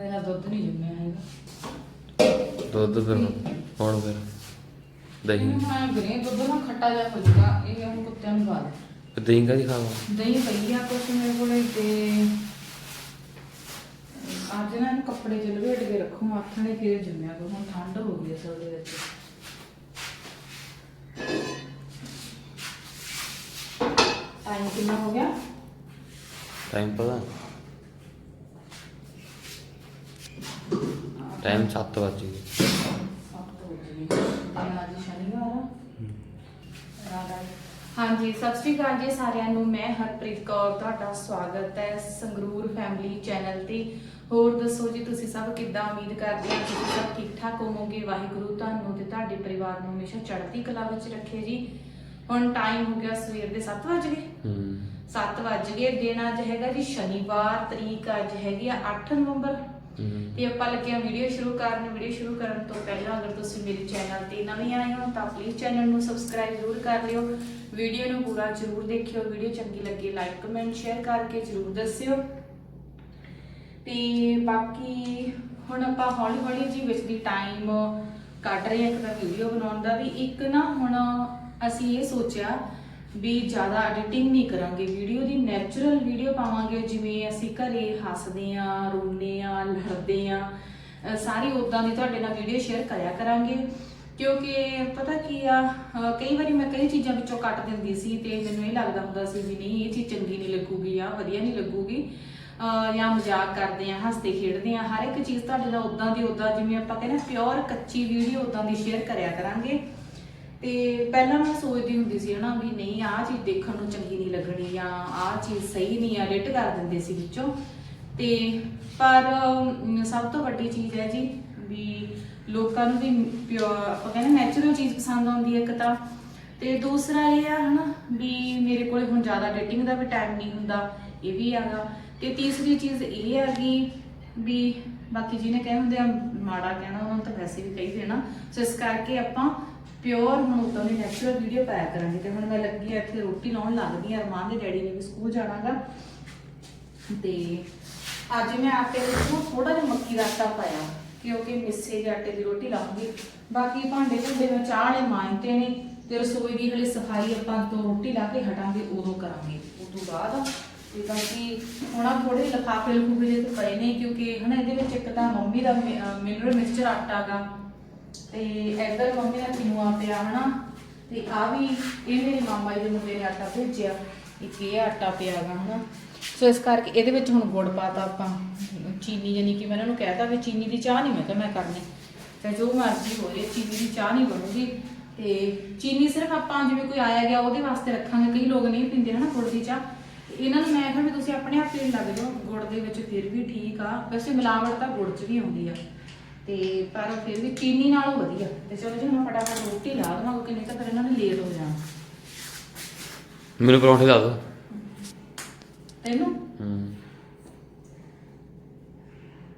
ਹਜੇ ਨਾਲ ਦੁੱਧ ਨਹੀਂ ਜੰਮਿਆ ਹੈਗਾ। ਦੁੱਧ ਫਿਰ ਹੁਣ ਫਿਰ ਦਹੀਂ। ਮੈਂ ਗਰੇ ਦੁੱਧ ਨਾ ਖੱਟਾ ਜਿਹਾ ਹੋ ਜਾਊਗਾ ਇਹ ਹੁਣ ਕੁੱਤਿਆਂ ਨੂੰ ਪਾ ਦੇ। ਦਹੀਂ ਕਾਦੀ ਖਾਵਾ? ਦਹੀਂ ਪਈ ਆ ਕੁਛ ਮੇਰੇ ਕੋਲੇ ਤੇ ਅੱਜ ਨਾ ਇਹਨੂੰ ਕੱਪੜੇ ਚ ਲਪੇਟ ਕੇ ਰੱਖੂ ਆਥਣੇ ਫਿਰ ਜੰਮਿਆ ਕੋ ਹੁਣ ਠੰਡ ਹੋ ਗਈ ਅਸਲ ਦੇ ਵਿੱਚ। ਟਾਈਮ ਕਿੰਨਾ ਹੋ ਗਿਆ? ਟਾਈਮ ਪਤਾ? ਟਾਈਮ 7 ਵਜ। ਹਾਂਜੀ ਸਤਿ ਸ਼੍ਰੀ ਅਕਾਲ ਜੀ ਸਾਰਿਆਂ ਨੂੰ। ਮੈਂ ਹਰਪ੍ਰੀਤ ਕੌਰ ਤੁਹਾਡਾ ਸਵਾਗਤ ਹੈ ਸੰਗਰੂਰ ਫੈਮਿਲੀ ਚੈਨਲ ਤੇ। ਹੋਰ ਦੱਸੋ ਜੀ ਤੁਸੀਂ ਸਭ ਕਿੱਦਾਂ? ਉਮੀਦ ਕਰਦੇ ਹਾਂ ਤੁਸੀਂ ਸਭ ਠੀਕ ਠਾਕ ਹੋਵੋਗੇ। ਵਾਹਿਗੁਰੂ ਤੁਹਾਨੂੰ ਤੇ ਤੁਹਾਡੇ ਪਰਿਵਾਰ ਨੂੰ ਹਮੇਸ਼ਾ ਚੜ੍ਹਦੀ ਕਲਾ ਵਿੱਚ ਰੱਖੇ ਜੀ। ਹੁਣ ਟਾਈਮ ਹੋ ਗਿਆ ਸਵੇਰ ਦੇ 7 ਵਜੇ ਹੂੰ। 7 ਵਜ ਦਿਨ ਅੱਜ ਹੈਗਾ ਜੀ ਸ਼ਨੀਵਾਰ ਤਰੀਕ ਅੱਜ ਹੈਗੀ ਆ 8 ਨਵੰਬਰ। ਹੂੰ। ਤੇ ਆਪਾਂ ਲੱਗੇ ਆ ਵੀਡੀਓ ਸ਼ੁਰੂ ਕਰਨ ਵੀਡੀਓ ਸ਼ੁਰੂ ਕਰਨ ਤੋਂ ਪਹਿਲਾਂ ਅਗਰ ਤੁਸੀਂ ਮੇਰੇ ਚੈਨਲ ਤੇ ਨਵੇਂ ਆਏ ਹੋ ਤਾਂ ਪਲੀਜ਼ ਚੈਨਲ ਨੂੰ ਸਬਸਕ੍ਰਾਈਬ ਜ਼ਰੂਰ ਕਰ ਲਿਓ। ਵੀਡੀਓ ਨੂੰ ਪੂਰਾ ਜ਼ਰੂਰ ਦੇਖਿਓ ਵੀਡੀਓ ਚੰਗੀ ਲੱਗੇ ਲਾਈਕ ਕਮੈਂਟ ਸ਼ੇਅਰ ਕਰਕੇ ਜ਼ਰੂਰ ਦੱਸਿਓ। ਤੇ ਬਾਕੀ ਹੁਣ ਆਪਾਂ ਹੌਲੀ ਹੌਲੀ ਜੀ ਵਿੱਚ ਦੀ ਟਾਈਮ ਕੱਢ ਰਹੇ ਹਾਂ ਇੱਕ ਤਾਂ ਵੀਡੀਓ ਬਣਾਉਣ ਦਾ ਵੀ, ਇੱਕ ਨਾ ਹੁਣ ਅਸੀਂ ਇਹ ਸੋਚਿਆ ਵੀ ਜ਼ਿਆਦਾ ਐਡੀਟਿੰਗ ਨਹੀਂ ਕਰਾਂਗੇ। ਵੀਡੀਓ ਦੀ ਨੈਚੁਰਲ ਵੀਡੀਓ ਪਾਵਾਂਗੇ, ਜਿਵੇਂ ਅਸੀਂ ਘਰੇ ਹੱਸਦੇ ਆਂ ਰੋਂਦੇ ਆਂ ਲੜਦੇ ਆਂ ਸਾਰੀ ਉਦਾਂ ਦੀ ਤੁਹਾਡੇ ਨਾਲ ਵੀਡੀਓ ਸ਼ੇਅਰ ਕਰਿਆ ਕਰਾਂਗੇ। ਕਿਉਂਕਿ ਪਤਾ ਕੀ ਆ ਕਈ ਵਾਰੀ ਮੈਂ ਕਈ ਚੀਜ਼ਾਂ ਵਿੱਚੋਂ ਕੱਟ ਦਿੰਦੀ ਸੀ ਤੇ ਮੈਨੂੰ ਇਹ ਲੱਗਦਾ ਹੁੰਦਾ ਸੀ ਵੀ ਨਹੀਂ, ਇਹ ਚੀਜ਼ ਚੰਗੀ ਨਹੀਂ ਲੱਗੂਗੀ ਆ ਵਧੀਆ ਨਹੀਂ ਲੱਗੂਗੀ। ਜਾਂ ਮਜ਼ਾਕ ਕਰਦੇ ਆ ਹੱਸਦੇ ਖੇਡਦੇ ਆ ਹਰ ਇੱਕ ਚੀਜ਼ ਤੁਹਾਡੇ ਨਾਲ ਉਦਾਂ ਦੀ ਉਦਾਂ ਜਿਵੇਂ ਆਪਾਂ ਕਹਿੰਦੇ ਪਿਓਰ ਕੱਚੀ ਵੀਡੀਓ ਉਦਾਂ ਦੀ ਸ਼ੇਅਰ ਕਰਿਆ ਕਰਾਂਗੇ। ਤੇ ਪਹਿਲਾਂ ਮੈਂ ਸੋਚਦੀ ਹੁੰਦੀ ਸੀ ਹਨਾ ਵੀ ਨਹੀਂ ਆਹ ਚੀਜ਼ ਦੇਖਣ ਨੂੰ ਚੰਗੀ ਨਹੀਂ ਲੱਗਣੀ ਜਾਂ ਆਹ ਚੀਜ਼ ਸਹੀ ਨਹੀਂ ਆ ਐਡਿਟ ਕਰ ਦਿੰਦੇ ਸੀ ਵਿੱਚੋਂ। ਤੇ ਪਰ ਅਮ, ਸਭ ਤੋਂ ਵੱਡੀ ਚੀਜ਼ ਹੈ ਜੀ ਵੀ ਲੋਕਾਂ ਨੂੰ ਵੀ ਪਿਓ- ਆਪਾਂ ਕਹਿੰਦੇ ਨੈਚੁਰਲ ਚੀਜ਼ ਪਸੰਦ ਆਉਂਦੀ ਹੈ ਇੱਕ ਤਾਂ। ਤੇ ਦੂਸਰਾ ਇਹ ਆ ਹਨਾ ਵੀ ਮੇਰੇ ਕੋਲੇ ਹੁਣ ਜ਼ਿਆਦਾ ਐਡੀਟਿੰਗ ਦਾ ਵੀ ਟਾਈਮ ਨਹੀਂ ਹੁੰਦਾ ਇਹ ਵੀ ਹੈਗਾ। ਤੇ ਤੀਸਰੀ ਚੀਜ਼ ਇਹ ਹੈਗੀ ਵੀ ਬਾਕੀ ਜਿਹਨੇ ਕਹੇ ਹੁੰਦੇ ਆ ਮਾੜਾ ਕਹਿਣਾ ਉਹਨਾਂ ਨੂੰ ਤਾਂ ਵੈਸੇ ਵੀ ਕਹੀ ਦੇਣਾ। ਸੋ ਇਸ ਕਰਕੇ ਆਪਾਂ ਪਿਓਰ ਹੁਣ ਉਦੋਂ ਦੀ ਨੈਚੁਰਲ ਵੀਡੀਓ ਪਾਇਆ ਕਰਾਂਗੇ ਤੇ ਹੁਣ ਮੈਂ ਲੱਗੀ ਆ ਇੱਥੇ ਰੋਟੀ ਲਾਉਣ ਲੱਗਦੀ ਆ, ਅਰਮਾਨ ਦੇ ਡੈਡੀ ਨੇ ਵੀ ਸਕੂਲ ਜਾਣਾਗਾ। ਤੇ ਅੱਜ ਮੈਂ ਆਟੇ ਦੇ ਵਿੱਚ ਥੋੜਾ ਜਿਹਾ ਮੱਕੀ ਦਾ ਆਟਾ ਪਾਇਆ ਕਿਉਂਕਿ ਮਿੱਸੇ ਦੇ ਆਟੇ ਦੀ ਰੋਟੀ ਲਾਉਂਗੀ। ਬਾਕੀ ਭਾਂਡੇ ਭੁੰਡੇ ਮੈਂ ਚਾਹ ਨੇ ਮਾਂਜਤੇ ਨੇ ਤੇ ਰਸੋਈ ਦੀ ਹਲੇ ਸਫ਼ਾਈ ਆਪਾਂ ਤੋਂ ਰੋਟੀ ਲਾ ਕੇ ਹਟਾਂਗੇ, ਉਦੋਂ ਕਰਾਂਗੇ। ਉਸ ਤੋਂ ਬਾਅਦ ਤੇ ਬਾਕੀ ਹੁਣ ਆ ਥੋੜੇ ਲਫਾਫੇ ਲਫੂਫੇ ਜਿਹੇ ਪਏ ਨੇ, ਕਿਉਂਕਿ ਹਨਾ ਇਹਦੇ ਵਿੱਚ ਇੱਕ ਤਾਂ ਮੰਮੀ ਦਾ ਮਿਨਰਲ ਮਿਕਸਚਰ ਆਟਾ ਗਾ ਤੇ ਇੱਧਰ ਮੰਮੀ ਦਾ ਕਿਨੂਆ ਪਿਆ ਹਨਾ ਤੇ ਆ ਵੀ ਇਹ ਮੇਰੇ ਮਾਮਾ ਜੀ ਦੇ ਮੁੰਡੇ ਨੇ ਆਟਾ ਭੇਜਿਆ, ਇੱਕ ਇਹ ਆਟਾ ਪਿਆ ਗਾ ਹਨਾ। ਸੋ ਇਸ ਕਰਕੇ ਇਹਦੇ ਵਿੱਚ ਹੁਣ ਗੁੜ ਪਾਤਾ ਆਪਾਂ। ਚੀਨੀ ਯਾਨੀ ਕਿ ਮੈਂ ਇਹਨਾਂ ਨੂੰ ਕਹਿਤਾ ਵੀ ਚੀਨੀ ਦੀ ਚਾਹ ਨਹੀਂ ਮੈਂ ਕਿਹਾ ਮੈਂ ਕਰਨੀ। ਤੇ ਜੋ ਮਰਜ਼ੀ ਹੋ ਜੇ, ਚੀਨੀ ਦੀ ਚਾਹ ਨਹੀਂ ਬਣੂਗੀ। ਤੇ ਚੀਨੀ ਸਿਰਫ ਆਪਾਂ ਜਿਵੇਂ ਕੋਈ ਆਇਆ ਗਿਆ ਉਹਦੇ ਵਾਸਤੇ ਰੱਖਾਂਗੇ। ਕਈ ਲੋਕ ਨਹੀਂ ਪੀਂਦੇ ਹਨਾ ਗੁੜ ਦੀ ਚਾਹ। ਤੇ ਇਹਨਾਂ ਨੂੰ ਮੈਂ ਕਿਹਾ ਵੀ ਤੁਸੀਂ ਆਪਣੇ ਆਪ ਪੀਣ ਲੱਗ ਜਾਓ। ਗੁੜ ਦੇ ਵਿੱਚ ਫਿਰ ਵੀ ਠੀਕ ਆ। ਵੈਸੇ ਮਿਲਾਵਟ ਤਾਂ ਗੁੜ 'ਚ ਵੀ ਆਉਂਦੀ ਆ। ਤੇ ਪਰ ਫਿਰ ਵੀ ਚੀਨੀ ਨਾਲੋਂ ਵਧੀਆ। ਤੇ ਚਲੋ ਜੀ ਮੈਂ ਫਟਾਫਟ ਰੋਟੀ ਲਾ ਦਵਾਂ ਕਿਉਂਕਿ ਨਹੀਂ ਤਾਂ ਫਿਰ ਇਹਨਾਂ ਨੇ ਲੇਟ ਹੋ ਜਾਣਾ। ਮੈਨੂੰ ਪਰੌਂਠੇ ਲਾ ਦੋ। ਤੈਨੂੰ? ਹੂੰ।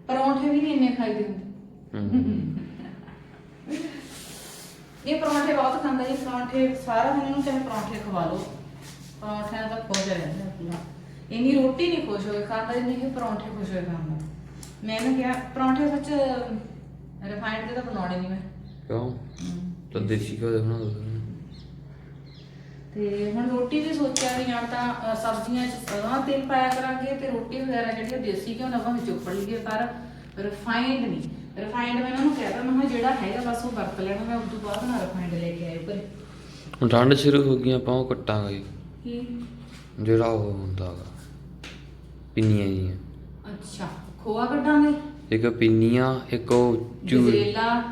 ਪਰੌਂਠੇ ਵੀ ਨਹੀਂ ਇੰਨੇ ਖਾਈਦੇ ਹੁੰਦੇ। ਹੂੰ। ਇਹ ਪਰੌਂਠੇ ਬਹੁਤ ਖਾਂਦਾ ਜੀ। ਪਰੌਂਠੇ ਸਾਰਾ ਦਿਨ ਇਹਨੂੰ ਚਾਹੇ ਪਰੌਂਠੇ ਖਵਾ ਲਓ। ਪਰੌਂਠਿਆਂ ਦਾ ਖੋਜ ਰਹਿੰਦਾ ਪੂਰਾ। ਇੰਨੀ ਰੋਟੀ ਨਹੀਂ ਖੁਸ਼ ਹੋਏ ਖਾਂਦਾ ਜਿੰਨੀ ਇਹ ਪਰੌਂਠੇ ਖੁਸ਼ ਹੋਏ ਖਾਂਦਾ। ਮੈਂ ਇਹਨੂੰ ਕਿਹਾ ਪਰੌਂਠੇ ਸੱਚ ਰਿਫਾਈਨਡ ਦੇ ਤਾਂ ਬਣਾਉਣੇ ਨਹੀਂ ਮੈਂ। ਕਿਉਂ? ਤਾਂ ਦੇਸੀ ਘਿਓ ਦੇ ਬਣਾ ਦੋ ਤੇ ਹੁਣ ਰੋਟੀ ਵੀ ਸੋਚਿਆ ਵੀ ਜਾਂ ਤਾਂ ਅ, ਸਬਜ਼ੀਆਂ 'ਚ ਸਰੋਂ ਦਾ ਤੇਲ ਪਾਇਆ ਕਰਾਂਗੇ ਤੇ ਰੋਟੀ ਵਗੈਰਾ ਜਿਹੜੀ ਉਹ ਦੇਸੀ ਘਿਓ ਨਾਲ ਭਾਵੇਂ ਚੁੱਪ ਲਈਏ ਪਰ ਰਿਫਾਈਨਡ ਨਹੀਂ ਰਿਫਾਈਨਡ ਮੈਂ ਇਹਨਾਂ ਨੂੰ ਕਹਿਤਾ ਮੈਂ ਕਿਹਾ ਜਿਹੜਾ ਹੈਗਾ ਬਸ ਉਹ ਵਰਤ ਲੈਣਾ ਮੈਂ ਉਸ ਤੋਂ ਬਾਅਦ ਨਾ ਰਿਫਾਈਨਡ ਲੈ ਕੇ ਆਇਓ ਘਰੇ ਹੁਣ ਠੰਡ ਸ਼ੁਰੂ ਹੋ ਗਈ ਆਪਾਂ ਉਹ ਕੱਟਾਂਗੇ। ਕੀ? ਜਿਹੜਾ ਉਹ ਹੁੰਦਾ ਗਾ ਪਿੰਨੀਆਂ ਜੀਆਂ ਅੱਛਾ ਖੋਆ ਕੱਢਾਂਗੇ? ਇੱਕ ਪਿੰਨੀਆਂ ਇੱਕ ਉਹ ਚੂਰੀ ਗਜਰੇਲਾ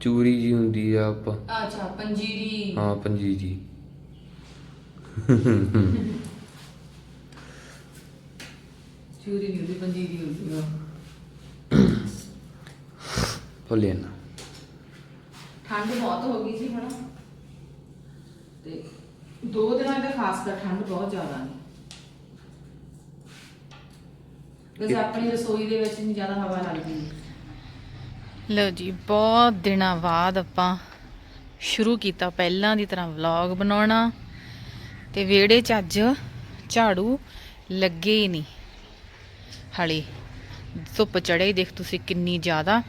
ਚੂਰੀ ਜੀ ਹੁੰਦੀ ਆ ਆਪਾਂ। ਅੱਛਾ ਪੰਜੀਰੀ। ਹਾਂ ਪੰਜੀਰੀ। ਚੂਰੀ ਨਹੀਂ ਹੁੰਦੀ ਪੰਜੀਰੀ ਹੁੰਦੀ ਆ। ਨਾ ਠੰਡ ਬਹੁਤ ਹੋ ਗਈ ਸੀ ਹੁਣ ਤੇ ਦੋ ਦਿਨਾਂ ਦਾ ਖਾਸ ਕਰ ਠੰਡ ਬਹੁਤ ਜ਼ਿਆਦਾ ਨੇ ਵੈਸੇ ਆਪਣੀ ਰਸੋਈ ਦੇ ਵਿੱਚ ਨਹੀਂ ਜ਼ਿਆਦਾ ਹਵਾ ਲੱਗਦੀ ਲਓ ਜੀ, ਬਹੁਤ ਦਿਨਾਂ ਬਾਅਦ ਆਪਾਂ ਸ਼ੁਰੂ ਕੀਤਾ ਪਹਿਲਾਂ ਦੀ ਤਰ੍ਹਾਂ ਵਲੌਗ ਬਣਾਉਣਾ। ਤੇ ਵਿਹੜੇ 'ਚ ਅੱਜ ਝਾੜੂ ਲੱਗੇ ਹੀ ਨਹੀਂ। ਹਲੇ ਧੁੱਪ ਚੜੇ ਦੇਖ ਤੁਸੀਂ ਕਿੰਨੀ ਜ਼ਿਆਦਾ।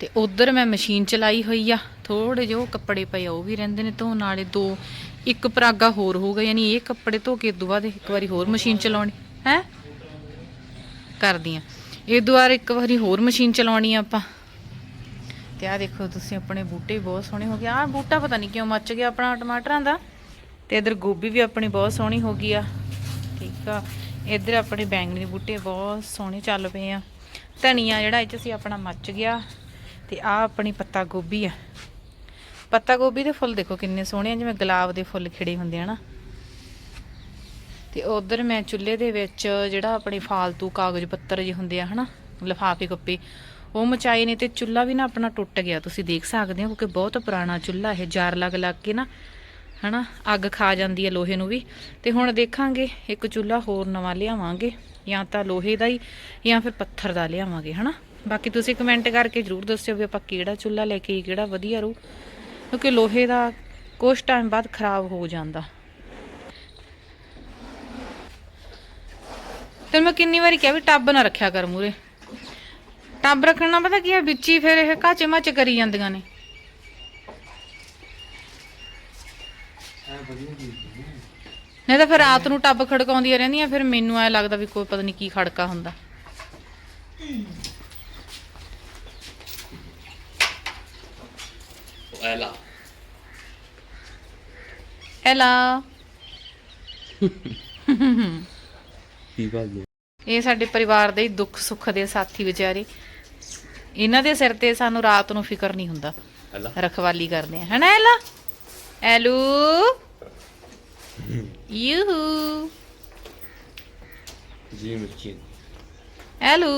ਤੇ ਉਧਰ ਮੈਂ ਮਸ਼ੀਨ ਚਲਾਈ ਹੋਈ ਆ। ਥੋੜੇ ਜਿਹੇ ਕੱਪੜੇ ਪਏ ਉਹ ਵੀ ਰਹਿੰਦੇ ਨੇ ਧੋਣ ਵਾਲੇ। ਦੋ, ਇੱਕ ਪਰਾਗਾ ਹੋਰ ਹੋਊਗਾ ਯਾਨੀ ਇਹ ਕੱਪੜੇ ਧੋ ਕੇ ਇਦੋਂ ਬਾਅਦ ਇੱਕ ਵਾਰੀ ਹੋਰ ਮਸ਼ੀਨ ਚਲਾਉਣੀ। ਹੈ? ਕਰਦੀ ਆ ਇਹ ਦੁਆਰ ਇੱਕ ਵਾਰੀ ਹੋਰ ਮਸ਼ੀਨ ਚਲਾਉਣੀ ਆ ਆਪਾਂ। ਤੇ ਆ ਦੇਖੋ, ਤੁਸੀਂ ਆਪਣੇ ਬੂਟੇ ਬਹੁਤ ਸੋਹਣੇ ਹੋ ਗਏ। ਆ ਬੂਟਾ ਪਤਾ ਨਹੀਂ ਕਿਉਂ ਮੱਚ ਗਿਆ ਆਪਣਾ ਟਮਾਟਰਾਂ ਦਾ। ਤੇ ਇਧਰ ਗੋਭੀ ਵੀ ਆਪਣੀ ਬਹੁਤ ਸੋਹਣੀ ਹੋ ਗਈ ਆ। ਠੀਕ ਆ। ਇਧਰ ਆਪਣੇ ਬੈਂਗਣੀ ਬੂਟੇ ਬਹੁਤ ਸੋਹਣੇ ਚੱਲ ਪਏ ਆ। ਧਨੀਆ ਜਿਹੜਾ ਇਹ ਚ ਸੀ, ਆਪਣਾ ਮੱਚ ਗਿਆ। ਤੇ ਆ ਆਪਣੀ ਪੱਤਾ ਗੋਭੀ ਆ। ਪੱਤਾ ਗੋਭੀ ਦੇ ਫੁੱਲ ਦੇਖੋ ਕਿੰਨੇ ਸੋਹਣੇ ਆ। ਜਿਵੇਂ ਗੁਲਾਬ ਦੇ ਫੁੱਲ ਖਿੜੇ ਹੁੰਦੇ ਆ ਨਾ। ਤੇ ਉਧਰ ਮੈਂ ਚੁੱਲ੍ਹੇ ਦੇ ਵਿੱਚ ਜਿਹੜਾ ਆਪਣੇ ਫਾਲਤੂ ਕਾਗਜ਼ ਪੱਤਰ ਜੇ ਹੁੰਦੇ ਆ, ਹਨਾ, ਲਿਫਾਫੇ ਕੱਪੇ, ਉਹ ਮਚਾਏ ਨੇ ਤੇ ਚੁੱਲ੍ਹਾ ਵੀ ਨਾ ਆਪਣਾ ਟੁੱਟ ਗਿਆ। ਤੁਸੀਂ ਦੇਖ ਸਕਦੇ ਹੋ ਕਿਉਂਕਿ ਬਹੁਤ ਪੁਰਾਣਾ ਚੁੱਲ੍ਹਾ ਇਹ, ਜਾਰ ਲੱਗ ਲੱਗ ਕੇ ਨਾ, ਹਨਾ, ਅੱਗ ਖਾ ਜਾਂਦੀ ਹੈ ਲੋਹੇ ਨੂੰ ਵੀ। ਤੇ ਹੁਣ ਦੇਖਾਂਗੇ, ਇੱਕ ਚੁੱਲ੍ਹਾ ਹੋਰ ਨਵਾਂ ਲਿਆਵਾਂਗੇ, ਜਾਂ ਤਾਂ ਲੋਹੇ ਦਾ ਹੀ, ਜਾਂ ਫਿਰ ਪੱਥਰ ਦਾ ਲਿਆਵਾਂਗੇ, ਹਨਾ। ਬਾਕੀ ਤੁਸੀਂ ਕਮੈਂਟ ਕਰਕੇ ਜਰੂਰ ਦੱਸਿਓ ਵੀ ਆਪਾਂ ਕਿਹੜਾ ਚੁੱਲ੍ਹਾ ਲੈ ਕੇ ਕਿਹੜਾ ਵਧੀਆ ਰਹੂ। ਕਿਉਂਕਿ ਲੋਹੇ ਦਾ ਕੁਝ ਟਾਈਮ ਬਾਅਦ ਖਰਾਬ ਹੋ ਜਾਂਦਾ। ਤੇ ਮੈਂ ਕਿੰਨੀ ਵਾਰੀ ਕਿਹਾ ਵੀ ਟੱਬ ਨਾ ਰੱਖਿਆ ਕਰ ਮੂਰੇ ਟੱਬ ਰੱਖਣਾ ਪਤਾ ਕੀ ਹੈ? ਵਿੱਚ ਹੀ ਫਿਰ ਇਹ ਕਾਚੇ ਮਾਚੇ ਕਰੀ ਜਾਂਦੀਆਂ ਨੇ। ਨਹੀਂ ਤਾਂ ਫਿਰ ਰਾਤ ਨੂੰ ਟੱਬ ਖੜਕਾਉਂਦੀਆਂ ਰਹਿੰਦੀਆਂ ਫਿਰ ਮੈਨੂੰ ਐ ਲੱਗਦਾ ਵੀ ਕੋਈ ਪਤਾ ਨਹੀਂ ਕੀ ਖੜਕਾ ਹੁੰਦਾ। ਐਲਾ। ਹੈਲੋ ਕੀ ਬਾਤ ਇਹ ਸਾਡੇ ਪਰਿਵਾਰ ਦੇ ਦੁੱਖ ਸੁੱਖ ਦੇ ਸਾਥੀ ਵਿਚਾਰੇ। ਇਹਨਾਂ ਦੇ ਸਿਰ ਤੇ ਸਾਨੂੰ ਰਾਤ ਨੂੰ ਫਿਕਰ ਨਹੀਂ ਹੁੰਦਾ। ਰਖਵਾਲੀ ਕਰਦੇ ਆ। ਹਨਾ ਐਲਾ ਐਲੂ ਯੂਹੂ। ਜੀ ਮਿਰਚੀ ਐਲੂ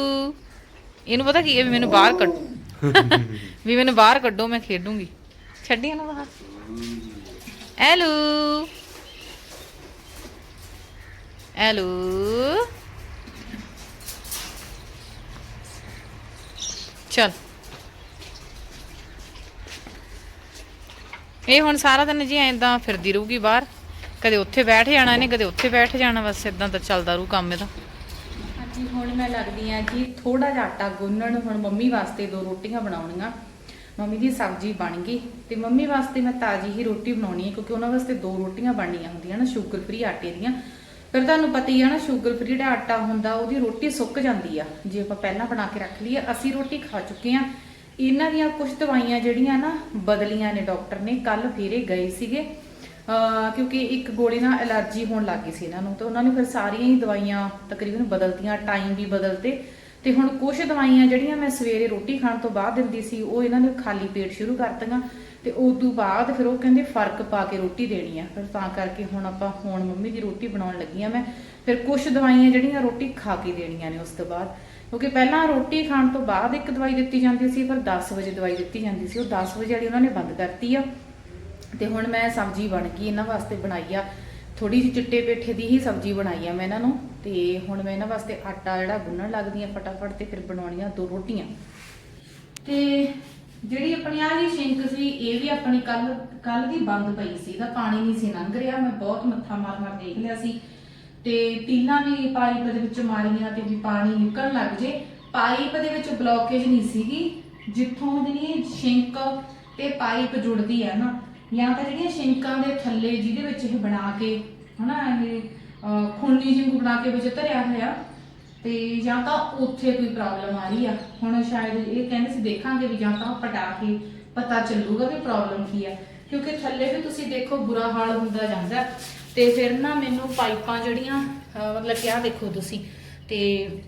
ਇਹਨੂੰ ਪਤਾ ਕੀ ਹੈ ਵੀ ਮੈਨੂੰ ਬਾਹਰ ਕੱਢੋ। ਵੀ ਮੈਨੂੰ ਬਾਹਰ ਕੱਢੋ ਮੈਂ ਖੇਡੂੰਗੀ। ਛੱਡੀ ਇਹਨੂੰ ਬਾਹਰ। ਐਲੂ ਐਲੂ ਚਲ। ਇਹ ਹੁਣ ਸਾਰਾ ਦਿਨ ਜੀ ਐਂਦਾ ਫਿਰਦੀ ਰਹੂਗੀ ਬਾਹਰ। ਕਦੇ ਉੱਥੇ ਬੈਠ ਜਾਣਾ ਇਹਨੇ ਕਦੇ ਉੱਥੇ ਬੈਠ ਜਾਣਾ, ਬਸ ਇਦਾਂ ਤਾਂ ਚੱਲਦਾ ਰਹੂ ਕੰਮ ਇਹਦਾ। ਹਾਂਜੀ, ਹੁਣ ਮੈਂ ਲੱਗਦੀ ਆ ਜੀ ਥੋੜਾ ਜਿਹਾ ਆਟਾ ਗੁੰਨਣ, ਹੁਣ ਮੰਮੀ ਵਾਸਤੇ ਦੋ ਰੋਟੀਆਂ ਬਣਾਉਣੀਆਂ। ਮੰਮੀ ਦੀ ਸਬਜ਼ੀ ਬਣ ਗਈ ਤੇ ਮੰਮੀ ਵਾਸਤੇ ਮੈਂ ਤਾਜ਼ੀ ਹੀ ਰੋਟੀ ਬਣਾਉਣੀ ਹੈ, ਕਿਉਂਕਿ ਉਹਨਾਂ ਵਾਸਤੇ ਦੋ ਰੋਟੀਆਂ ਬਣਨੀਆਂ ਹੁੰਦੀਆਂ ਨਾ ਸ਼ੂਗਰ ਫ੍ਰੀ ਆਟੇ ਦੀਆਂ। ਫਿਰ ਤੁਹਾਨੂੰ ਪਤਾ ਹੀ ਆ ਨਾ ਸ਼ੂਗਰ ਫ੍ਰੀ ਦਾ ਆਟਾ ਹੁੰਦਾ, ਉਹਦੀ ਰੋਟੀ ਸੁੱਕ ਜਾਂਦੀ ਆ। ਜੇ ਆਪਾਂ ਪਹਿਲਾਂ ਬਣਾ ਕੇ ਰੱਖ ਲਈਏ, ਅਸੀਂ ਰੋਟੀ ਖਾ ਚੁੱਕੇ ਆ। ਇਹਨਾਂ ਦੀਆਂ ਕੁਝ ਦਵਾਈਆਂ ਜਿਹੜੀਆਂ ਨਾ, ਬਦਲੀਆਂ ਨੇ ਡਾਕਟਰ ਨੇ ਕੱਲ ਫੇਰੇ ਗਏ ਸੀਗੇ। ਅਹ ਕਿਉਂਕਿ ਇੱਕ ਗੋਲੀ ਨਾਲ ਐਲਰਜੀ ਹੋਣ ਲੱਗ ਗਈ ਸੀ ਇਹਨਾਂ ਨੂੰ, ਤੇ ਉਹਨਾਂ ਨੇ ਫਿਰ ਸਾਰੀਆਂ ਹੀ ਦਵਾਈਆਂ ਤਕਰੀਬਨ ਬਦਲਤੀਆਂ ਟਾਈਮ ਵੀ ਬਦਲਤੇ। ਤੇ ਹੁਣ ਕੁਝ ਦਵਾਈਆਂ ਜਿਹੜੀਆਂ ਮੈਂ ਸਵੇਰੇ ਰੋਟੀ ਖਾਣ ਤੋਂ ਬਾਅਦ ਦਿੰਦੀ ਸੀ, ਉਹ ਇਹਨਾਂ ਨੇ ਖਾਲੀ ਪੇਟ ਸ਼ੁਰੂ ਕਰਤੀਆਂ। ਤੇ ਉਸ ਤੋਂ ਬਾਅਦ ਫਿਰ ਉਹ ਕਹਿੰਦੇ ਫ਼ਰਕ ਪਾ ਕੇ ਰੋਟੀ ਦੇਣੀ ਆ। ਫਿਰ ਤਾਂ ਕਰਕੇ ਹੁਣ ਆਪਾਂ, ਹੁਣ ਮੰਮੀ ਦੀ ਰੋਟੀ ਬਣਾਉਣ ਲੱਗੀ ਆ ਮੈਂ। ਫਿਰ ਕੁਝ ਦਵਾਈਆਂ ਜਿਹੜੀਆਂ ਰੋਟੀ ਖਾ ਕੇ ਦੇਣੀਆਂ ਨੇ ਉਸ ਤੋਂ ਬਾਅਦ। ਕਿਉਂਕਿ ਪਹਿਲਾਂ ਰੋਟੀ ਖਾਣ ਤੋਂ ਬਾਅਦ ਇੱਕ ਦਵਾਈ ਦਿੱਤੀ ਜਾਂਦੀ ਸੀ, ਫਿਰ 10 ਵਜੇ ਦਵਾਈ ਦਿੱਤੀ ਜਾਂਦੀ ਸੀ। ਉਹ 10 ਵਜੇ ਵਾਲੀ ਉਹਨਾਂ ਨੇ ਬੰਦ ਕਰਤੀ ਆ। ਤੇ ਹੁਣ ਮੈਂ ਸਬਜ਼ੀ ਬਣ ਗਈ ਇਹਨਾਂ ਵਾਸਤੇ ਬਣਾਈ ਆ। ਥੋੜੀ ਜਿਹੀ ਚਿੱਟੇ ਪੇਠੇ ਦੀ ਹੀ ਸਬਜ਼ੀ ਬਣਾਈ ਆ ਮੈਂ ਇਹਨਾਂ ਨੂੰ। ਤੇ ਹੁਣ ਮੈਂ ਇਹਨਾਂ ਵਾਸਤੇ ਆਟਾ ਜਿਹੜਾ ਗੁੰਨਣ ਲੱਗਦੀ ਆ ਫਟਾਫਟ ਤੇ ਫਿਰ ਬਣਾਉਣੀਆਂ ਦੋ ਰੋਟੀਆਂ। ਤੇ ਜਿਹੜੀ ਆਪਣੀ ਆ ਜੀ ਸ਼ਿੰਕ ਸੀ ਇਹ ਵੀ ਆਪਣੀ ਕੱਲ ਕੱਲ ਦੀ ਬੰਦ ਪਈ ਸੀ ਇਹਦਾ ਪਾਣੀ ਨਹੀਂ ਸੀ ਲੰਘ ਰਿਹਾ ਮੈਂ ਬਹੁਤ ਮੱਥਾ ਮਾਰ ਮਾਰ ਦੇਖ ਲਿਆ ਸੀ। ਤੇ ਟੀਨਾ ਵੀ ਪਾਈਪ ਦੇ ਵਿੱਚ ਮਾਰੀਆਂ ਤੇ ਵੀ ਪਾਣੀ ਨਿਕਲਣ ਲੱਗ ਜੇ। ਪਾਈਪ ਦੇ ਵਿੱਚ ਬਲੌਕੇਜ ਨਹੀਂ ਸੀਗੀ ਜਿੱਥੋਂ ਜਿਹੜੀ ਸ਼ਿੰਕ ਤੇ ਪਾਈਪ ਜੁੜਦੀ ਹੈ ਨਾ ਜਾਂ ਤਾਂ ਜਿਹੜੀਆਂ ਸ਼ਿੰਕਾਂ ਦੇ ਥੱਲੇ ਜਿਹਦੇ ਵਿੱਚ ਇਹ ਬਣਾ ਕੇ ਹਨਾ ਇਹ ਅਹ, ਖੂਨੀ ਜਿੰਗ ਬਣਾ ਕੇ ਵਿੱਚ ਧਰਿਆ ਹੋਇਆ ਤੇ ਜਾਂ ਤਾਂ ਉੱਥੇ ਕੋਈ ਪ੍ਰੋਬਲਮ ਆ ਰਹੀ ਆ। ਹੁਣ ਸ਼ਾਇਦ ਇਹ ਕਹਿੰਦੇ ਸੀ, ਦੇਖਾਂਗੇ ਵੀ ਜਾਂ ਤਾਂ ਪਟਾ ਕੇ ਪਤਾ ਚੱਲੂਗਾ ਵੀ ਪ੍ਰੋਬਲਮ ਕੀ ਆ। ਕਿਉਂਕਿ ਥੱਲੇ ਵੀ ਤੁਸੀਂ ਦੇਖੋ, ਬੁਰਾ ਹਾਲ ਹੁੰਦਾ ਜਾਂਦਾ। ਤੇ ਫਿਰ ਨਾ ਮੈਨੂੰ ਪਾਈਪਾਂ ਜਿਹੜੀਆਂ ਮਤਲਬ ਕਿ ਆਹ ਦੇਖੋ ਤੁਸੀਂ। ਤੇ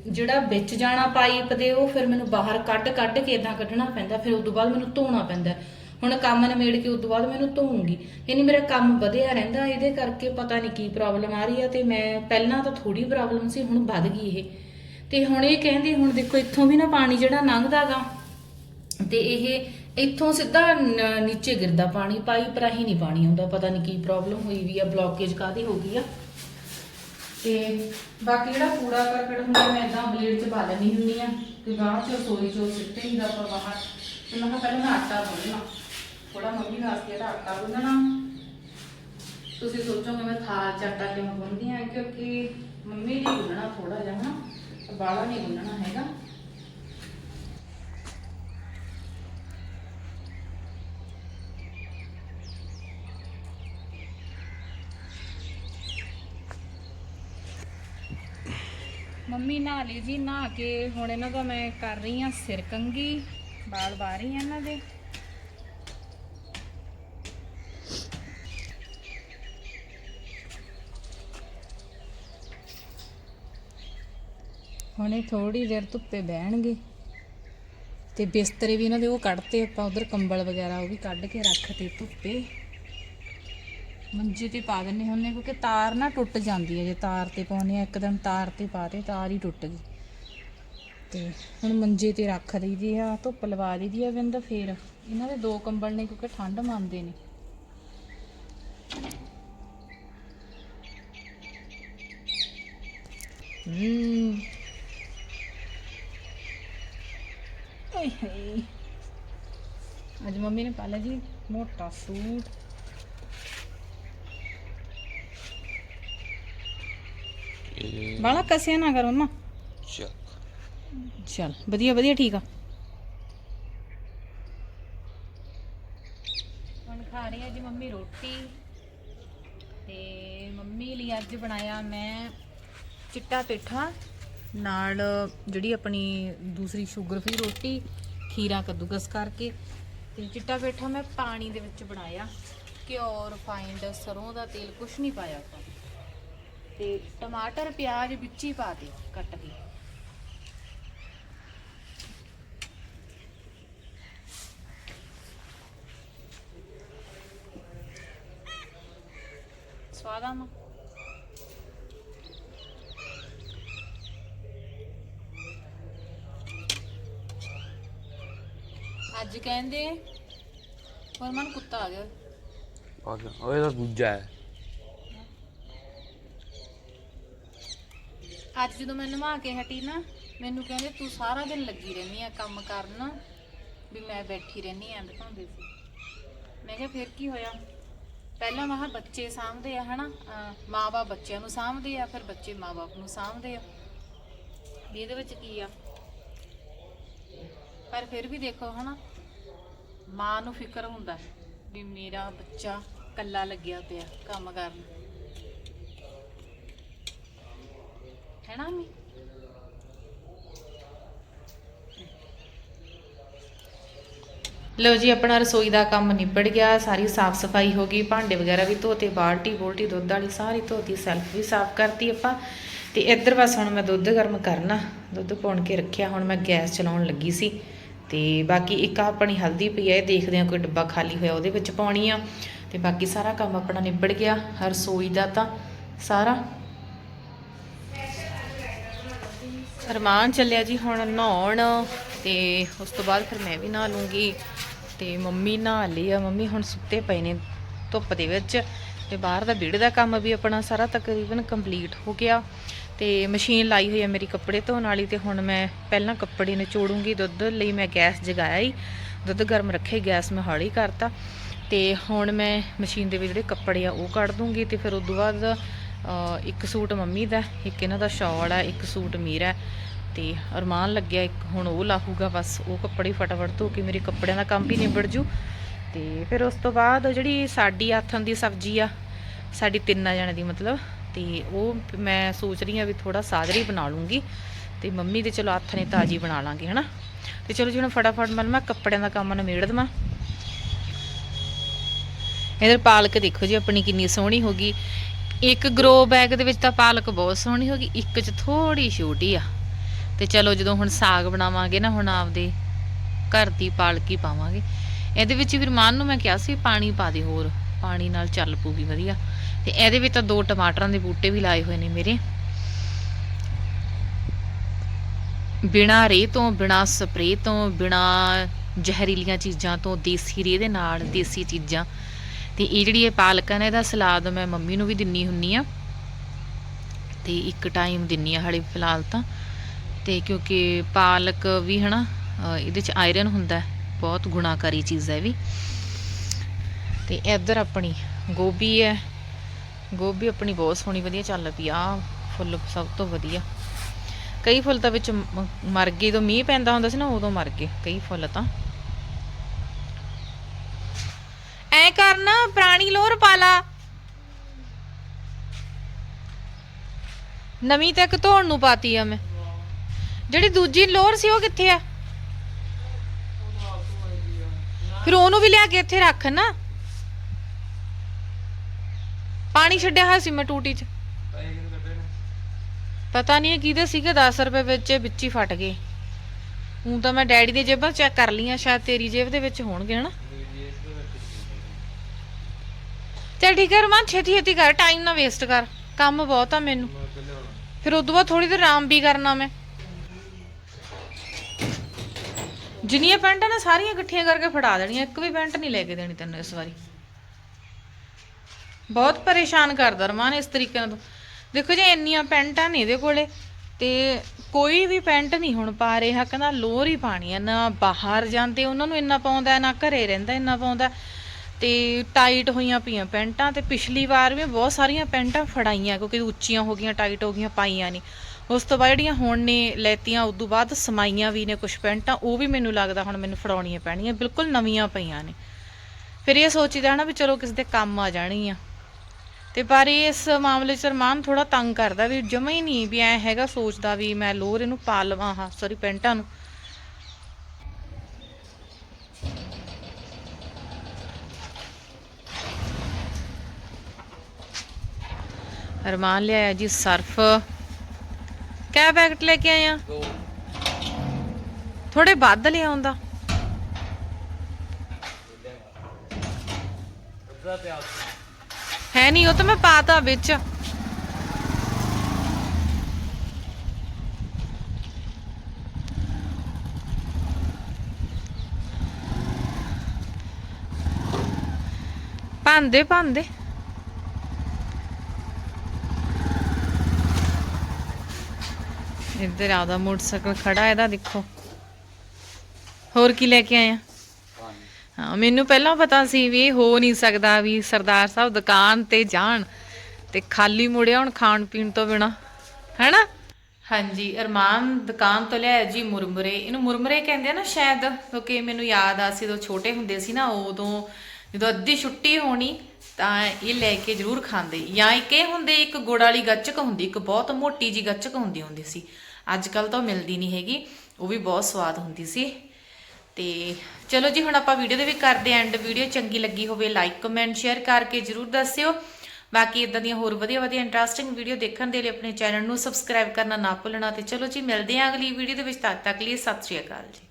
ਜਿਹੜਾ ਵਿੱਚ ਜਾਣਾ ਪਾਈਪ ਦੇ, ਉਹ ਫਿਰ ਮੈਨੂੰ ਬਾਹਰ ਕੱਢ ਕੱਢ ਕੇ ਇਦਾਂ ਕੱਢਣਾ ਪੈਂਦਾ। ਫਿਰ ਉਸ ਤੋਂ ਬਾਅਦ ਮੈਨੂੰ ਧੋਣਾ ਪੈਂਦਾ। ਹੁਣ ਕੰਮ ਨਿਬੇੜ ਕੇ ਉਸ ਤੋਂ ਬਾਅਦ ਮੈਨੂੰ ਧੋਉਂਗੀ ਯਾਨੀ ਮੇਰਾ ਕੰਮ ਵਧਿਆ ਰਹਿੰਦਾ, ਇਹਦੇ ਕਰਕੇ ਪਤਾ ਨਹੀਂ ਕੀ ਪ੍ਰੋਬਲਮ ਆ ਰਹੀ ਆ ਤੇ ਮੈਂ ਪਹਿਲਾਂ ਤਾਂ ਥੋੜੀ ਪ੍ਰੋਬਲਮ ਸੀ, ਹੁਣ ਵੱਧ ਗਈ ਇਹ। ਤੇ ਹੁਣ ਇਹ ਕਹਿੰਦੇ, ਹੁਣ ਦੇਖੋ ਇੱਥੋਂ ਵੀ ਨਾ ਪਾਣੀ ਜਿਹੜਾ ਲੰਘਦਾਗਾ, ਤੇ ਇਹ ਇੱਥੋਂ ਸਿੱਧਾ ਨੀਚੇ ਗਿਰਦਾ ਪਾਣੀ, ਪਾਈਪ ਰਾਹੀਂ ਨਹੀਂ ਪਾਣੀ ਆਉਂਦਾ, ਪਤਾ ਨਹੀਂ ਕੀ ਪ੍ਰੋਬਲਮ ਹੋਈ ਵੀ ਆ ਬਲੌਕੇਜ ਕਾਦੀ ਹੋ ਗਈ ਆ। ਤੇ ਬਾਕੀ ਜਿਹੜਾ ਕੂੜਾ ਕਰਕਟ ਹੁੰਦਾ, ਮੈਂ ਇਦਾਂ ਬਲੇਡ 'ਚ ਪਾ ਲੈਣੀ ਹੁੰਦੀ ਆ, ਤੇ ਬਾਅਦ 'ਚ ਰਸੋਈ 'ਚੋਂ ਸਿੱਟੇ ਹੀ ਦਾ ਆਪਾਂ ਬਾਹਰ। ਤੇ ਮੈਂ ਕਿਹਾ ਪਹਿਲਾਂ ਮੈਂ ਆਟਾ ਗੁੰਨਣਾ। ਥੋੜਾ ਮੰਮੀ ਵਾਸਤੇ ਜਿਹੜਾ ਆਟਾ ਗੁੰਨਣਾ ਤੁਸੀਂ ਸੋਚੋਗੇ ਮੈਂ ਥਾਲ ਚਾਟਾ ਕਿਉਂ ਗੁੰਨਦੀ ਆ? ਕਿਉਂਕਿ ਮੰਮੀ ਨੇ ਗੁੰਨਣਾ ਥੋੜਾ ਜਿਹਾ ਹਨਾ ਬਾਲਾ ਨਹੀਂ ਗੁੰਨਣਾ ਹੈਗਾ। ਮੰਮੀ ਨਹਾ ਲਈ ਜੀ, ਨਹਾ ਕੇ ਹੁਣ ਇਹਨਾਂ ਦਾ ਮੈਂ ਕਰ ਰਹੀ ਆ ਸਿਰ ਕੰਗੀ ਬਾਲ ਬਾਰੀ ਇਹਨਾਂ ਦੇ। ਹੁਣੇ ਥੋੜੀ ਦੇਰ ਧੁੱਪੇ ਬਹਿਣਗੇ। ਤੇ ਬਿਸਤਰੇ ਵੀ ਇਹਨਾਂ ਦੇ ਉਹ ਕੱਢਤੇ, ਆਪਾਂ ਉਧਰ ਕੰਬਲ ਵਗੈਰਾ ਉਹ ਵੀ ਕੱਢ ਕੇ ਰੱਖਤੇ ਧੁੱਪੇ। ਮੰਜੇ ਤੇ ਪਾ ਦਿੰਨੇ ਹੁੰਨੇ ਕਿਉਂਕਿ ਤਾਰ ਨਾ ਟੁੱਟ ਜਾਂਦੀ ਹੈ, ਜੇ ਤਾਰ ਤੇ ਪਾਉਨੇ ਆ ਇੱਕਦਮ ਤਾਰ ਤੇ ਪਾਤੇ ਤਾਰ ਹੀ ਟੁੱਟ ਗਈ। ਤੇ ਹੁਣ ਮੰਜੇ ਤੇ ਰੱਖ ਦਈਦੀ ਆ, ਧੁੱਪ ਲਵਾ ਦਈਦੀ ਆ ਬਿੰਦ, ਫੇਰ ਇਹਨਾਂ ਦੇ ਦੋ ਕੰਬਲ ਨੇ ਕਿਉਂਕਿ ਠੰਡ ਮੰਨਦੇ ਨੇ। ਹੂੰ। ਓਏ ਅੱਜ ਮੰਮੀ ਨੇ ਪਾ ਲਿਆ ਜੀ ਮੋਟਾ ਸੂਟ। ਇਹ ਬਾਲਾ ਕਸਿਆ ਨਾ ਕਰੋ ਮਾ ਚੱਕ ਚਲ ਵਧੀਆ ਵਧੀਆ ਠੀਕ ਆ। ਹੁਣ ਖਾ ਰਹੀ ਆ ਜੀ ਮੰਮੀ ਰੋਟੀ। ਤੇ ਮੰਮੀ ਲਈ ਅੱਜ ਬਣਾਇਆ ਮੈਂ ਚਿੱਟਾ ਪੇਠਾ। ਨਾਲ ਜਿਹੜੀ ਆਪਣੀ ਦੂਸਰੀ ਸ਼ੂਗਰ ਫ੍ਰੀ ਰੋਟੀ, ਖੀਰਾ ਕੱਦੂਕਸ ਕਰਕੇ ਤੇ ਚਿੱਟਾ ਪੇਠਾ ਮੈਂ ਪਾਣੀ ਦੇ ਵਿੱਚ ਬਣਾਇਆ। ਘਿਓ ਰਿਫਾਈਂਡ ਸਰੋਂ ਦਾ ਤੇਲ ਕੁਝ ਨਹੀਂ ਪਾਇਆ ਆਪਾਂ। ਤੇ ਟਮਾਟਰ, ਪਿਆਜ਼ ਵਿੱਚ ਹੀ ਪਾ ਦਿਓ ਕੱਟ ਕੇ। ਸਵਾਦ ਆ ਅੱਜ ਕਹਿੰਦੇ ਪਰ ਮਨ ਕੁੱਤਾ ਆ ਗਿਆ। ਆ ਗਿਆ ਉਹ ਇਹਦਾ ਦੂਜਾ ਹੈ। ਅੱਜ ਜਦੋਂ ਮੈਂ ਨਵਾ ਕੇ ਹਟੀ ਨਾ ਮੈਨੂੰ ਕਹਿੰਦੇ ਤੂੰ ਸਾਰਾ ਦਿਨ ਲੱਗੀ ਰਹਿੰਦੀ ਆ ਕੰਮ ਕਰਨ ਵੀ ਮੈਂ ਬੈਠੀ ਰਹਿੰਦੀ ਆ ਦਿਖਾਉਂਦੇ ਸੀ। ਮੈਂ ਕਿਹਾ ਫਿਰ ਕੀ ਹੋਇਆ? ਪਹਿਲਾਂ ਮੈਂ ਕਿਹਾ ਬੱਚੇ ਸਾਂਭਦੇ ਆ ਹਨਾ? ਮਾਪੇ ਬੱਚਿਆਂ ਨੂੰ ਸਾਂਭਦੇ ਆ ਫਿਰ ਬੱਚੇ ਮਾਪੇ ਨੂੰ ਸਾਂਭਦੇ ਆ। ਵੀ ਇਹਦੇ ਵਿੱਚ ਕੀ ਆ? ਪਰ ਫਿਰ ਵੀ ਦੇਖੋ ਹਨਾ? ਮਾਂ ਨੂੰ ਫਿਕਰ ਹੁੰਦਾ ਵੀ ਮੇਰਾ ਬੱਚਾ ਕੱਲਾ ਲੱਗਿਆ ਪਿਆ ਕੰਮ ਕਰਨ। ਹੈ ਮੀ ਲਓ ਜੀ, ਆਪਣਾ ਰਸੋਈ ਦਾ ਕੰਮ ਨਿਬੜ ਗਿਆ, ਸਾਰੀ ਸਾਫ਼ ਸਫ਼ਾਈ ਹੋ ਗਈ, ਭਾਂਡੇ ਵਗੈਰਾ ਵੀ ਧੋਤੇ, ਬਾਲਟੀ, ਬੋਲਟੀ, ਦੁੱਧ ਵਾਲੀ ਸਾਰੀ ਧੋਤੀ, ਸੈਲਫ ਵੀ ਸਾਫ਼ ਕਰਤੀ ਆਪਾਂ। ਤੇ ਇੱਧਰ ਬਸ ਹੁਣ ਮੈਂ ਦੁੱਧ ਗਰਮ ਕਰਨਾ, ਦੁੱਧ ਪਾਉਣ ਕੇ ਰੱਖਿਆ, ਹੁਣ ਮੈਂ ਗੈਸ ਚਲਾਉਣ ਲੱਗੀ ਸੀ। ਤੇ ਬਾਕੀ ਇੱਕ ਆਪਣੀ ਹਲਦੀ ਪਈ ਹੈ ਦੇਖਦੇ ਹਾਂ ਕੋਈ ਡੱਬਾ ਖਾਲੀ ਹੋਇਆ ਉਹਦੇ ਵਿੱਚ ਪਾਉਣੀ ਆ। ਤੇ ਬਾਕੀ ਸਾਰਾ ਕੰਮ ਆਪਣਾ ਨਿਬੜ ਗਿਆ, ਰਸੋਈ ਦਾ ਤਾਂ ਸਾਰਾ। ਅਰਮਾਨ ਚੱਲਿਆ ਜੀ ਹੁਣ ਨਹਾਉਣ ਤੇ ਉਸ ਤੋਂ ਬਾਅਦ ਫਿਰ ਮੈਂ ਵੀ ਨਹਾ ਲੂੰਗੀ ਤੇ ਮੰਮੀ ਨਹਾ ਲਈ ਆ। ਮੰਮੀ ਹੁਣ ਸੁੱਤੇ ਪਏ ਨੇ ਧੁੱਪ ਦੇ ਵਿੱਚ ਤੇ ਬਾਹਰ ਦਾ ਵਿਹੜੇ ਦਾ ਕੰਮ ਵੀ ਆਪਣਾ ਸਾਰਾ ਤਕਰੀਬਨ ਕੰਪਲੀਟ ਹੋ ਗਿਆ। ਤੇ ਮਸ਼ੀਨ ਲਾਈ ਹੋਈ ਹੈ ਮੇਰੀ ਕੱਪੜੇ ਧੋਣ ਵਾਲੀ ਤੇ ਹੁਣ ਮੈਂ ਪਹਿਲਾਂ ਕੱਪੜੇ ਨਿਚੋੜੂੰਗੀ ਦੁੱਧ ਲਈ ਮੈਂ ਗੈਸ ਜਗਾਇਆ ਹੀ ਦੁੱਧ ਗਰਮ ਰੱਖੇ, ਗੈਸ ਮੈਂ ਹੌਲੀ ਕਰਤਾ। ਤੇ ਹੁਣ ਮੈਂ ਮਸ਼ੀਨ ਦੇ ਵਿੱਚ ਜਿਹੜੇ ਕੱਪੜੇ ਆ ਉਹ ਕੱਢ ਦੂੰਗੀ ਤੇ ਫਿਰ ਉਸ ਤੋਂ ਬਾਅਦ ਇੱਕ ਸੂਟ ਮੰਮੀ ਦਾ, ਇੱਕ ਇਹਨਾਂ ਦਾ ਸ਼ਾਲ ਆ, ਇੱਕ ਸੂਟ ਮੇਰਾ। ਤੇ ਅਰਮਾਨ ਲੱਗਿਆ, ਇੱਕ ਹੁਣ ਉਹ ਲਾਹੂਗਾ, ਬਸ ਉਹ ਕੱਪੜੇ ਫਟਾਫਟ ਧੋ ਕੇ ਮੇਰੇ ਕੱਪੜਿਆਂ ਦਾ ਕੰਮ ਵੀ ਨਿਬੜ ਜੂ। ਤੇ ਫਿਰ ਉਸ ਤੋਂ ਬਾਅਦ ਜਿਹੜੀ ਸਾਡੀ ਆਥਣ ਦੀ ਸਬਜ਼ੀ ਆ, ਸਾਡੀ ਤਿੰਨਾਂ ਜਣਿਆਂ ਦੀ ਮਤਲਬ ਤੇ ਉਹ ਮੈਂ ਸੋਚ ਰਹੀ ਆ ਵੀ ਥੋੜਾ ਸਾਜਰੀ ਬਣਾ ਲੂੰਗੀ ਤੇ ਮੰਮੀ ਦੇ ਚਲੋ ਹੱਥ ਨੇ ਤਾਜੀ ਬਣਾ ਲਾਂਗੇ, ਹਨਾ? ਤੇ ਚਲੋ ਜੀ ਹੁਣ ਫਟਾਫਟ ਮਨ ਮੈਂ ਕੱਪੜਿਆਂ ਦਾ ਕੰਮ ਨਿਬੇੜ ਦਵਾਂ। ਇਧਰ ਪਾਲਕ ਦੇਖੋ ਜੀ, ਆਪਣੀ ਕਿੰਨੀ ਸੋਹਣੀ ਹੋ ਗਈ। ਇੱਕ ਗਰੋ ਬੈਗ ਦੇ ਵਿੱਚ ਤਾਂ ਪਾਲਕ ਬਹੁਤ ਸੋਹਣੀ ਹੋ ਗਈ, ਇੱਕ 'ਚ ਥੋੜੀ ਛੋਟੀ ਆ। ਤੇ ਚਲੋ ਜਦੋਂ ਹੁਣ ਸਾਗ ਬਣਾਵਾਂਗੇ ਨਾ, ਹੁਣ ਆਪਦੇ ਘਰ ਦੀ ਪਾਲਕ ਹੀ ਪਾਵਾਂਗੇ। ਇਹਦੇ ਵਿੱਚ ਫਿਰ ਮਾਨ ਨੂੰ ਮੈਂ ਕਿਹਾ ਸੀ, ਪਾਣੀ ਪਾ ਦੇ ਹੋਰ, ਪਾਣੀ ਨਾਲ ਚੱਲ ਪੂਗੀ ਵਧੀਆ। ਤੇ ਇਹਦੇ ਵਿੱਚ ਤਾਂ ਦੋ ਟਮਾਟਰਾਂ ਦੇ ਬੂਟੇ ਵੀ ਲਾਏ ਹੋਏ ਨੇ ਮੇਰੇ। ਬਿਨਾ ਰੇ ਤੋਂ, ਬਿਨਾ ਸਪਰੇ ਤੋਂ, ਬਿਨਾ ਜ਼ਹਿਰੀਲੀਆਂ ਚੀਜ਼ਾਂ ਤੋਂ, ਦੇਸੀ ਰੇ ਦੇ ਨਾਲ ਦੇਸੀ ਚੀਜ਼ਾਂ। ਤੇ ਇਹ ਜਿਹੜੀ ਇਹ ਪਾਲਕ ਹੈ ਇਹਦਾ ਸਲਾਦ ਮੈਂ ਮੰਮੀ ਨੂੰ ਵੀ ਦਿੰਨੀ ਹੁੰਨੀ ਆ। ਤੇ ਇੱਕ ਟਾਈਮ ਦਿੰਨੀ ਆ ਹਲੇ ਫਿਲਹਾਲ ਤਾਂ। ਤੇ ਕਿਉਂਕਿ ਪਾਲਕ ਵੀ ਹਨਾ ਇਹਦੇ ਚ ਆਇਰਨ ਹੁੰਦਾ ਬਹੁਤ ਗੁਣਾਕਾਰੀ ਚੀਜ਼ ਹੈ ਇਹ ਵੀ। ਤੇ ਇੱਧਰ ਆਪਣੀ ਗੋਭੀ ਹੈ ਗੋਭੀ ਆਪਣੀ ਬਹੁਤ ਸੋਹਣੀ, ਵਧੀਆ ਚੱਲ ਪਈ ਆ, ਫੁੱਲ ਸਭ ਤੋਂ ਵਧੀਆ। ਕਈ ਫੁੱਲ ਤਾਂ ਵਿੱਚ ਮਰ ਗਏ, ਜਦੋਂ ਮੀਂਹ ਪੈਂਦਾ ਹੁੰਦਾ ਸੀ ਨਾ, ਉਦੋਂ ਮਰ ਗਏ, ਕਈ ਫੁੱਲ ਤਾਂ। ਐ ਕਰਨਾ ਪ੍ਰਾਣੀ ਲੋਰ ਪਾ ਲਾ। ਨਵੀਂ ਤੱਕ ਧੋਣ ਨੂੰ ਪਾਤੀ ਆ ਮੈਂ। ਜਿਹੜੀ ਦੂਜੀ ਲੋਰ ਸੀ, ਉਹ ਕਿੱਥੇ ਆ? ਫਿਰ ਉਹਨੂੰ ਵੀ ਲਿਆ ਕੇ ਇੱਥੇ ਰੱਖ ਨਾ। ਪਾਣੀ ਛੱਡਿਆ ਹੋਇਆ ਸੀ ਮੈਂ ਟੂਟੀ 'ਚ। ਪਤਾ ਨਹੀਂ ਇਹ ਕਿਹਦੇ ਸੀਗੇ 10 ਰੁਪਏ ਵਿੱਚ ਇਹ ਵਿੱਚ ਹੀ ਫਟ ਗਏ। ਹੁਣ ਤਾਂ ਮੈਂ ਡੈਡੀ ਦੀ ਜੇਬਾਂ ਚੈੱਕ ਕਰ ਲਈਆਂ ਸ਼ਾਇਦ ਤੇਰੀ ਜੇਬ ਦੇ ਵਿੱਚ ਹੋਣਗੇ ਹਨਾ। ਚੱਲ ਠੀਕ ਹੈ ਰਮਾਨ ਛੇਤੀ ਛੇਤੀ ਕਰ ਟਾਈਮ ਨਾ ਵੇਸਟ ਕਰ। ਕੰਮ ਬਹੁਤ ਆ ਮੈਨੂੰ। ਫਿਰ ਉਦੋਂ ਬਾਅਦ ਥੋੜੀ ਦੇਰ ਆਰਾਮ ਵੀ ਕਰਨਾ ਮੈਂ। ਜਿੰਨੀਆਂ ਪੈਂਟਾਂ ਨੇ ਸਾਰੀਆਂ ਇਕੱਠੀਆਂ ਕਰਕੇ ਫੜਾ ਦੇਣੀਆਂ ਇੱਕ ਵੀ ਪੈਂਟ ਨਹੀਂ ਲੈ ਕੇ ਦੇਣੀ ਤੈਨੂੰ ਇਸ ਵਾਰੀ। ਬਹੁਤ ਪਰੇਸ਼ਾਨ ਕਰਦਾ ਰਮਾਨ ਇਸ ਤਰੀਕੇ ਨਾਲ। ਦੇਖੋ ਜੀ, ਇੰਨੀਆਂ ਪੈਂਟਾਂ ਨੇ ਇਹਦੇ ਕੋਲੇ ਤੇ ਕੋਈ ਵੀ ਪੈਂਟ ਨਹੀਂ ਹੁਣ ਪਾ ਰਿਹਾ। ਕਹਿੰਦਾ ਲੋਰ ਹੀ ਪਾਣੀ ਆ, ਨਾ ਬਾਹਰ ਜਾਂਦੇ, ਉਹਨਾਂ ਨੂੰ ਇੰਨਾ ਪਾਉਂਦਾ, ਨਾ ਘਰੇ ਰਹਿੰਦਾ ਇੰਨਾ ਪਾਉਂਦਾ। ਤੇ ਟਾਈਟ ਹੋਈਆਂ ਪਈਆਂ ਪੈਂਟਾਂ ਤੇ ਪਿਛਲੀ ਵਾਰ ਵੀ ਬਹੁਤ ਸਾਰੀਆਂ ਪੈਂਟਾਂ ਫੜਾਈਆਂ, ਕਿਉਂਕਿ ਉੱਚੀਆਂ ਹੋ ਗਈਆਂ, ਟਾਈਟ ਹੋ ਗਈਆਂ, ਪਾਈਆਂ ਨਹੀਂ। ਉਸ ਤੋਂ ਬਾਅਦ ਜਿਹੜੀਆਂ ਹੁਣ ਨੇ ਲੈਤੀਆਂ, ਉਸ ਤੋਂ ਬਾਅਦ ਸਮਾਈਆਂ ਵੀ ਨੇ ਕੁਝ ਪੈਂਟਾਂ, ਉਹ ਵੀ ਮੈਨੂੰ ਲੱਗਦਾ ਹੁਣ ਮੈਨੂੰ ਫੜਾਉਣੀਆਂ ਪੈਣੀਆਂ, ਬਿਲਕੁਲ ਨਵੀਆਂ ਪਈਆਂ ਨੇ। ਫਿਰ ਇਹ ਸੋਚੀਦਾ ਨਾ ਵੀ ਚਲੋ ਕਿਸੇ ਦੇ ਕੰਮ ਆ ਜਾਣਗੀਆਂ ਤੇ ਪਰ ਇਸ ਮਾਮਲੇ 'ਚ ਰਮਾਨ ਥੋੜਾ ਤੰਗ ਕਰਦਾ ਵੀ ਜਮਾ ਹੀ ਨਹੀਂ ਵੀ ਐ ਹੈਗਾ ਸੋਚਦਾ ਵੀ ਮੈਂ ਲੋਰ ਇਹਨੂੰ ਪਾ ਲਵਾਂ ਹਾਂ ਸੌਰੀ ਪੈਂਟਾਂ ਨੂੰ। ਅਰਮਾਨ ਲਿਆਇਆ ਜੀ ਸਰਫ। ਕਿਆ ਪੈਕਟ ਲੈ ਕੇ ਆਇਆ ਥੋੜੇ ਵੱਧ ਲਿਆਉਂਦਾ ਹੈ ਨਹੀਂ, ਉਹ ਤਾਂ ਮੈਂ ਪਾਤਾ ਵਿੱਚ। ਭਾਂਦੇ ਭਾਂਦੇ ਇੱਧਰ ਆਦਾ ਮੋਟਰਸਾਈਕਲ ਖੜਾ, ਇਹਦਾ ਦੇਖੋ। ਹੋਰ ਕੀ ਲੈ ਕੇ ਆਇਆ? ਹਾਂ, ਮੈਨੂੰ ਪਹਿਲਾਂ ਪਤਾ ਸੀ ਵੀ ਇਹ ਹੋ ਨਹੀਂ ਸਕਦਾ ਵੀ ਸਰਦਾਰ ਸਾਹਿਬ ਦੁਕਾਨ ਤੇ ਜਾਣ ਤੇ ਖਾਲੀ ਮੁੜਿਆ ਹੁਣ ਖਾਣ ਪੀਣ ਤੋਂ ਬਿਨਾ, ਹੈਨਾ? ਹਾਂਜੀ, ਅਰਮਾਨ ਦੁਕਾਨ ਤੋਂ ਲਿਆਇਆ ਜੀ ਮੁਰਮੁਰੇ। ਇਹਨੂੰ ਮੁਰਮੁਰੇ ਕਹਿੰਦੇ ਆ ਨਾ ਸ਼ਾਇਦ, ਕਿਉਂਕਿ ਮੈਨੂੰ ਯਾਦ ਆ ਸੀ ਜਦੋਂ ਛੋਟੇ ਹੁੰਦੇ ਸੀ ਨਾ, ਉਦੋਂ ਜਦੋਂ ਅੱਧੀ ਛੁੱਟੀ ਹੋਣੀ, ਤਾਂ ਇਹ ਲੈ ਕੇ ਜ਼ਰੂਰ ਖਾਂਦੇ। ਜਾਂ ਇੱਕ ਇਹ ਹੁੰਦੇ, ਇੱਕ ਗੁੜ ਵਾਲੀ ਗੱਚਕ ਹੁੰਦੀ, ਇੱਕ ਬਹੁਤ ਮੋਟੀ ਜੀ ਗੱਚਕ ਹੁੰਦੀ ਹੁੰਦੀ ਸੀ। ਅੱਜ ਕੱਲ ਤਾਂ ਮਿਲਦੀ ਨਹੀਂ ਹੈਗੀ, ਉਹ ਵੀ ਬਹੁਤ ਸਵਾਦ ਹੁੰਦੀ ਸੀ। ਤੇ ਚਲੋ ਜੀ, ਹੁਣ ਆਪਾਂ ਵੀਡੀਓ ਦੇ ਵੀ ਕਰਦੇ ਐਂਡ ਵੀਡੀਓ ਚੰਗੀ ਲੱਗੀ ਹੋਵੇ ਲਾਈਕ ਕਮੈਂਟ ਸ਼ੇਅਰ ਕਰਕੇ ਜਰੂਰ ਦੱਸਿਓ। ਬਾਕੀ ਇਦਾਂ ਦੀਆਂ ਹੋਰ ਵਧੀਆ ਵਧੀਆ ਇੰਟਰਸਟਿੰਗ ਵੀਡੀਓ ਦੇਖਣ ਦੇ ਲਈ ਆਪਣੇ ਚੈਨਲ ਨੂੰ ਸਬਸਕ੍ਰਾਈਬ ਕਰਨਾ ਨਾ ਭੁੱਲਣਾ। ਤੇ ਚਲੋ ਜੀ, ਮਿਲਦੇ ਹਾਂ ਅਗਲੀ ਵੀਡੀਓ ਦੇ ਵਿੱਚ। ਤਦ ਤੱਕ ਲਈ ਸਤਿ ਸ਼੍ਰੀ ਅਕਾਲ ਜੀ।